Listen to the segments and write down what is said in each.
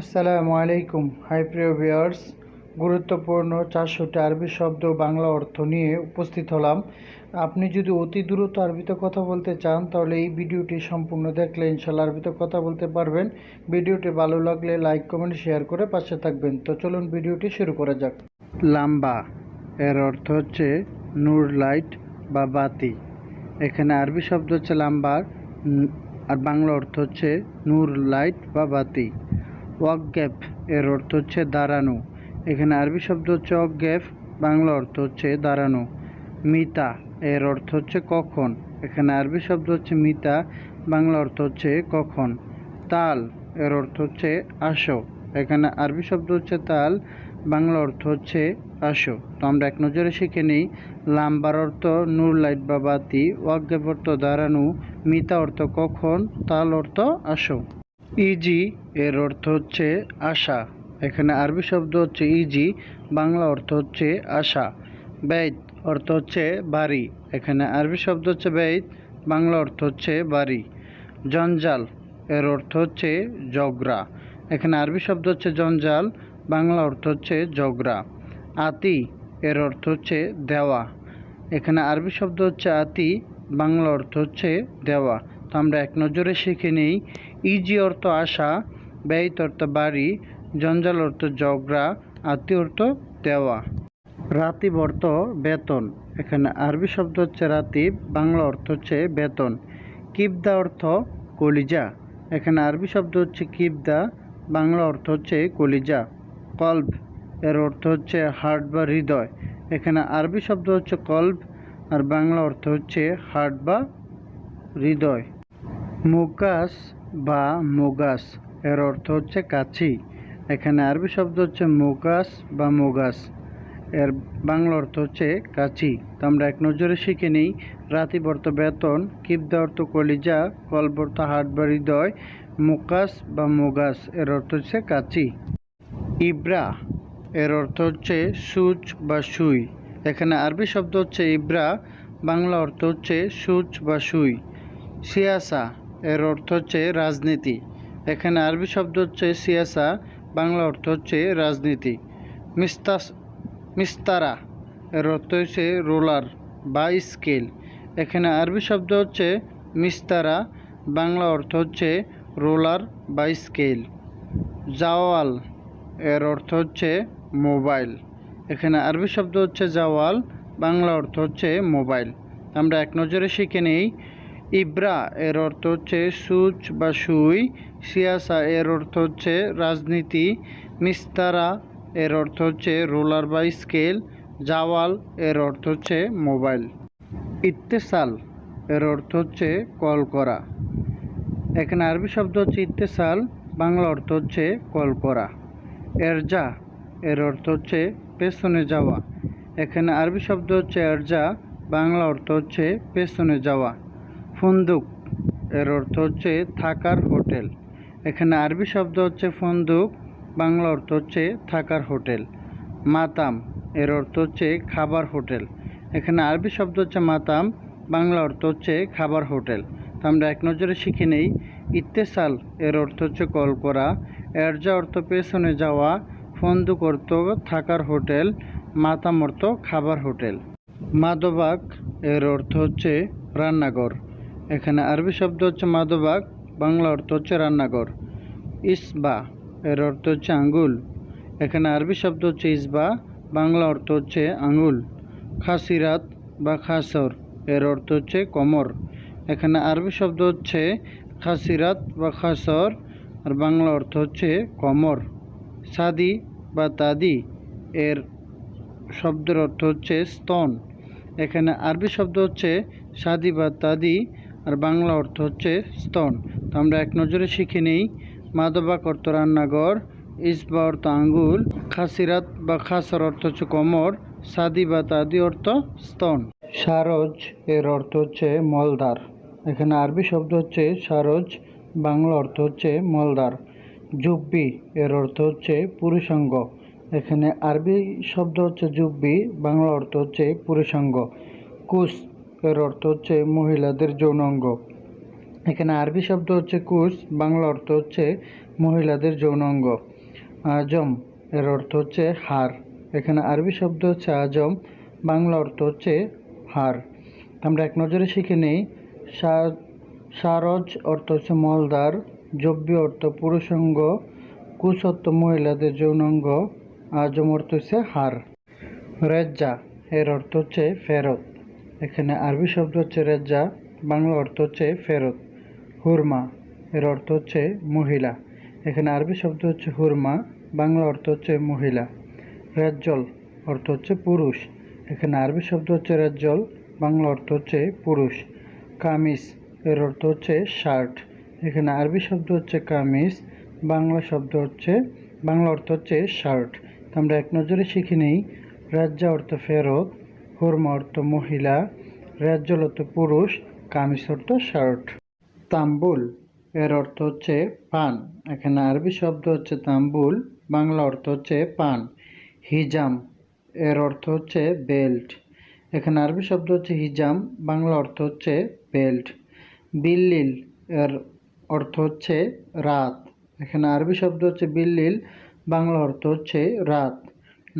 আসসালামু আলাইকুম, হাই প্রিয় ভিউয়ার্স। গুরুত্বপূর্ণ চারশোটি আরবি শব্দ বাংলা অর্থ নিয়ে উপস্থিত হলাম। আপনি যদি অতি দ্রুত আরবিতে কথা বলতে চান, তাহলে এই ভিডিওটি সম্পূর্ণ দেখলে ইনশাল্লাহ আরবিতে কথা বলতে পারবেন। ভিডিওটি ভালো লাগলে লাইক, কমেন্ট, শেয়ার করে পাশে থাকবেন। তো চলুন ভিডিওটি শুরু করা যাক। লাম্বা, এর অর্থ হচ্ছে নূর লাইট বা বাতি। এখানে আরবি শব্দ হচ্ছে লাম্বার আর বাংলা অর্থ হচ্ছে নূর লাইট বা বাতি। ওয়াকগ্যাপ এর অর্থ হচ্ছে দাঁড়ানো। এখানে আরবি শব্দ হচ্ছে অজ্ঞাপ বাংলা অর্থ হচ্ছে দাঁড়ানো। মিতা এর অর্থ হচ্ছে কখন। এখানে আরবি শব্দ হচ্ছে মিতা, বাংলা অর্থ হচ্ছে কখন। তাল এর অর্থ হচ্ছে আসো। এখানে আরবি শব্দ হচ্ছে তাল, বাংলা অর্থ হচ্ছে আসো। তো আমরা এক নজরে শিখে নিই, লাম্বার অর্থ নূর, লাইট বা বাতি। ওয়াকগ্যাপ অর্থ দাঁড়ানো, মিতা অর্থ কখন, তাল অর্থ আসো। ইজি এর অর্থ হচ্ছে আশা। এখানে আরবি শব্দ হচ্ছে ইজি বাংলা অর্থ হচ্ছে আশা। বেদ অর্থ হচ্ছে বাড়ি। এখানে আরবি শব্দ হচ্ছে বেদ বাংলা অর্থ হচ্ছে বাড়ি। জঞ্জাল এর অর্থ হচ্ছে জগরা। এখানে আরবি শব্দ হচ্ছে জঞ্জাল, বাংলা অর্থ হচ্ছে জগরা। আতি এর অর্থ হচ্ছে দেওয়া। এখানে আরবি শব্দ হচ্ছে আতি, বাংলা অর্থ হচ্ছে দেওয়া। তো আমরা এক নজরে শিখে নিই ইজি অর্থ আশা, ব্যয়িত অর্থ বাড়ি, জঞ্জাল অর্থ জগরা আতি অর্থ দেওয়া। রাতিব অর্থ বেতন, এখানে আরবি শব্দ হচ্ছে রাতিব, বাংলা অর্থ হচ্ছে বেতন। কিবদা অর্থ কলিজা, এখানে আরবি শব্দ হচ্ছে কিবদা, বাংলা অর্থ হচ্ছে কলিজা। কল্ব, এর অর্থ হচ্ছে হার্ট বা হৃদয়, এখানে আরবি শব্দ হচ্ছে কল্ব, আর বাংলা অর্থ হচ্ছে হার্ট বা হৃদয়। মুকাস বা মোগাস, এর অর্থ হচ্ছে কাছি। এখানে আরবি শব্দ হচ্ছে মোকাস বা মোগাস। এর বাংলা অর্থ হচ্ছে কাছি। তো আমরা এক নজরে শিখে নিই, রাতিবর্ত বেতন, কিবদা অর্থ কলিজা, কলবর্ত হাট বা হৃদয়, মুকাস বা মোগাস, এর অর্থ হচ্ছে কাছি। ইব্রা, এর অর্থ হচ্ছে সুচ বা সুই। এখানে আরবি শব্দ হচ্ছে ইব্রা, বাংলা অর্থ হচ্ছে সুচ বা সুই। সিয়াসা এর অর্থ হচ্ছে রাজনীতি। এখানে আরবি শব্দ হচ্ছে সিয়াসা, বাংলা অর্থ হচ্ছে রাজনীতি। মিস্তাস, মিস্তারা, এর অর্থ হচ্ছে রোলার বা স্কেল। এখানে আরবি শব্দ হচ্ছে মিস্তারা, বাংলা অর্থ হচ্ছে রোলার বা স্কেল। জাওয়াল, এর অর্থ হচ্ছে মোবাইল। এখানে আরবি শব্দ হচ্ছে জাওয়াল, বাংলা অর্থ হচ্ছে মোবাইল। আমরা এক নজরে শিখে নেই ইব্রা, এর অর্থ হচ্ছে সুচ বা সুই। সিয়াসা, এর অর্থ হচ্ছে রাজনীতি। মিস্তারা, এর অর্থ হচ্ছে রোলার বা স্কেল। জাওয়াল, এর অর্থ হচ্ছে মোবাইল। ইত্তেসাল, এর অর্থ হচ্ছে কল করা। এখানে আরবি শব্দ হচ্ছে ইত্তেসাল, বাংলা অর্থ হচ্ছে কল করা। এরজা, এর অর্থ হচ্ছে পেছনে যাওয়া। এখানে আরবি শব্দ হচ্ছে এরজা, বাংলা অর্থ হচ্ছে পেছনে যাওয়া। ফন্দুক এর অর্থ হচ্ছে থাকার হোটেল। এখানে আরবি শব্দ হচ্ছে ফন্দুক, বাংলা অর্থ হচ্ছে থাকার হোটেল। মাতাম এর অর্থ হচ্ছে খাবার হোটেল। এখানে আরবি শব্দ হচ্ছে মাতাম, বাংলা অর্থ হচ্ছে খাবার হোটেল। তো আমরা এক নজরে শিখে নেই, ইত্তেসাল এর অর্থ হচ্ছে কল করা। এরজা অর্থ পেছনে যাওয়া, ফন্দুক অর্থ থাকার হোটেল, মাতাম অর্থ খাবার হোটেল। মাদবাক এর অর্থ হচ্ছে রান্নাঘর। এখানে আরবি শব্দ হচ্ছে মাদবাক বাংলা অর্থ হচ্ছে রান্নাঘর। ইসবা, এর অর্থ হচ্ছে আঙ্গুল। এখানে আরবি শব্দ হচ্ছে ইসবা, বাংলা অর্থ হচ্ছে আঙ্গুল। খাসিরাত বা খাসর, এর অর্থ হচ্ছে কমর। এখানে আরবি শব্দ হচ্ছে খাসিরাত বা খাসর, আর বাংলা অর্থ হচ্ছে কমর। সাদি বা তাদি, এর শব্দের অর্থ হচ্ছে স্তন। এখানে আরবি শব্দ হচ্ছে সাদি বা তাদি আর বাংলা অর্থ হচ্ছে স্তন। তো আমরা এক নজরে শিখে নিই মাদবাক অর্থ রান্নাঘর ইসবা অর্থ আঙ্গুল, খাসিরাত বা খাসর অর্থ হচ্ছে কোমর, সাদি বা তাদি অর্থ স্তন। সারজ এর অর্থ হচ্ছে মলদার এখানে আরবি শব্দ হচ্ছে সারজ, বাংলা অর্থ হচ্ছে মলদার জুব্বি এর অর্থ হচ্ছে পুরুষাঙ্গ। এখানে আরবি শব্দ হচ্ছে জুব্বি, বাংলা অর্থ হচ্ছে পুরুষাঙ্গ। কুস এর অর্থ হচ্ছে মহিলাদের যৌনাঙ্গ। এখানে আরবি শব্দ হচ্ছে কুস বাংলা অর্থ হচ্ছে মহিলাদের যৌনাঙ্গ। আজম এর অর্থ হচ্ছে হার। এখানে আরবি শব্দ হচ্ছে আজম, বাংলা অর্থ হচ্ছে হার। আমরা এক নজরে শিখে নেই সারজ অর্থ হচ্ছে মলদার জব্য অর্থ পুরুষাঙ্গ অর্থ মহিলাদের যৌনাঙ্গ, আজম অর্থ হচ্ছে হার। রেজ্জা এর অর্থ হচ্ছে ফেরত। এখানে আরবি শব্দ হচ্ছে রেজ্জা, বাংলা অর্থ হচ্ছে ফেরত, হুরমা, এর অর্থ হচ্ছে মহিলা। এখানে আরবি শব্দ হচ্ছে হুরমা, বাংলা অর্থ হচ্ছে মহিলা। রেজ্জল অর্থ হচ্ছে পুরুষ। এখানে আরবি শব্দ হচ্ছে রেজ্জল, বাংলা অর্থ হচ্ছে পুরুষ। কামিজ, এর অর্থ হচ্ছে শার্ট। এখানে আরবি শব্দ হচ্ছে কামিজ, বাংলা শব্দ হচ্ছে, বাংলা অর্থ হচ্ছে শার্ট। আমরা এক নজরে শিখে নেই, রাজ্জা অর্থ ফেরত হুরমা অর্থ মহিলা অর্থ পুরুষ কামিজ অর্থ শার্ট। তাম্বুল, এর অর্থ হচ্ছে পান। এখানে আরবি শব্দ হচ্ছে তাম্বুল, বাংলা অর্থ হচ্ছে পান। হিজাম, এর অর্থ হচ্ছে বেল্ট। এখানে আরবি শব্দ হচ্ছে হিজাম, বাংলা অর্থ হচ্ছে বেল্ট। বিল্লিল, এর অর্থ হচ্ছে রাত। এখানে আরবি শব্দ হচ্ছে বিল্লিল, বাংলা অর্থ হচ্ছে রাত।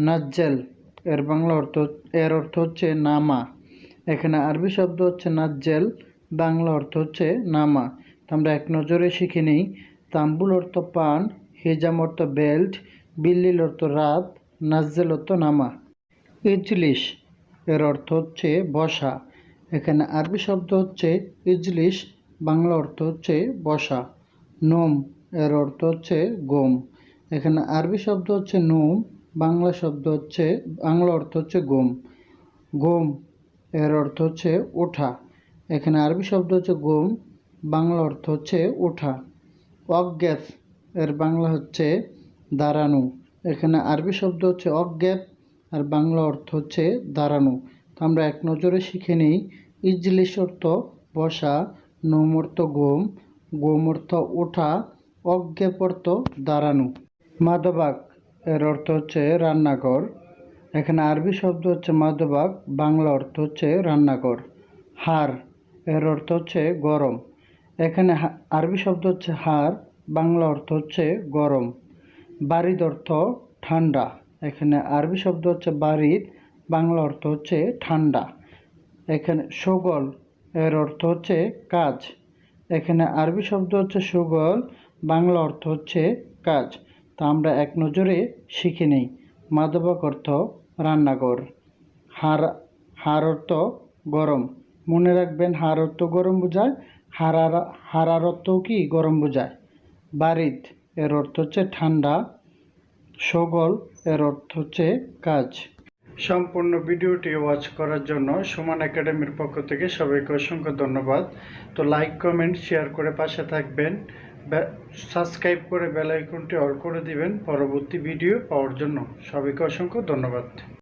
নাজ্জেল এর বাংলা অর্থ, এর অর্থ হচ্ছে নামা। এখানে আরবি শব্দ হচ্ছে নাজ্জেল, বাংলা অর্থ হচ্ছে নামা। আমরা এক নজরে শিখে নিই। তাম্বুল অর্থ পান, হিজাম অর্থ বেল্ট, বিল্লিল অর্থ রাত, নাজ্জেল অর্থ নামা। ইজলিশ এর অর্থ হচ্ছে বসা। এখানে আরবি শব্দ হচ্ছে ইজলিশ বাংলা অর্থ হচ্ছে বসা। নোম, এর অর্থ হচ্ছে গোম। এখানে আরবি শব্দ হচ্ছে নোম বাংলা শব্দ হচ্ছে, বাংলা অর্থ হচ্ছে গোম। গোম এর অর্থ হচ্ছে ওঠা। এখানে আরবি শব্দ হচ্ছে গোম, বাংলা অর্থ হচ্ছে ওঠা। অজ্ঞাত এর বাংলা হচ্ছে দাঁড়ানো। এখানে আরবি শব্দ হচ্ছে অজ্ঞাত আর বাংলা অর্থ হচ্ছে দাঁড়ানো। তো আমরা এক নজরে শিখে নিই ইজলিশ অর্থ বসা, নোম অর্থ গোম গোম অর্থ ওঠা অজ্ঞাপ অর্থ দাঁড়ানো। মাদবাক এর অর্থ হচ্ছে রান্নাঘর। এখানে আরবি শব্দ হচ্ছে মাদবাক বাংলা অর্থ হচ্ছে রান্নাঘর। হার, এর অর্থ হচ্ছে গরম। এখানে আরবি শব্দ হচ্ছে হার, বাংলা অর্থ হচ্ছে গরম। বারিদ অর্থ ঠান্ডা। এখানে আরবি শব্দ হচ্ছে বারিদ, বাংলা অর্থ হচ্ছে ঠান্ডা। এখানে সুগল, এর অর্থ হচ্ছে কাজ। এখানে আরবি শব্দ হচ্ছে সুগল, বাংলা অর্থ হচ্ছে কাজ। তা আমরা এক নজরে শিখে নিই। মাদবাক অর্থ রান্নাঘর। হার হার অর্থ গরম। মনে রাখবেন, হার অর্থ গরম বোঝায় হারার হারার অর্থও কি? গরম বোঝায়। বারিদ এর অর্থ হচ্ছে ঠান্ডা। সগল, এর অর্থ হচ্ছে কাজ। সম্পূর্ণ ভিডিওটি ওয়াচ করার জন্য সুমন একাডেমির পক্ষ থেকে সবাইকে অসংখ্য ধন্যবাদ। তো লাইক কমেন্ট শেয়ার করে পাশে থাকবেন। সাবস্ক্রাইব করে বেল আইকনটি অল করে দিবেন পরবর্তী ভিডিও পাওয়ার জন্য। সবাইকে অসংখ্য ধন্যবাদ।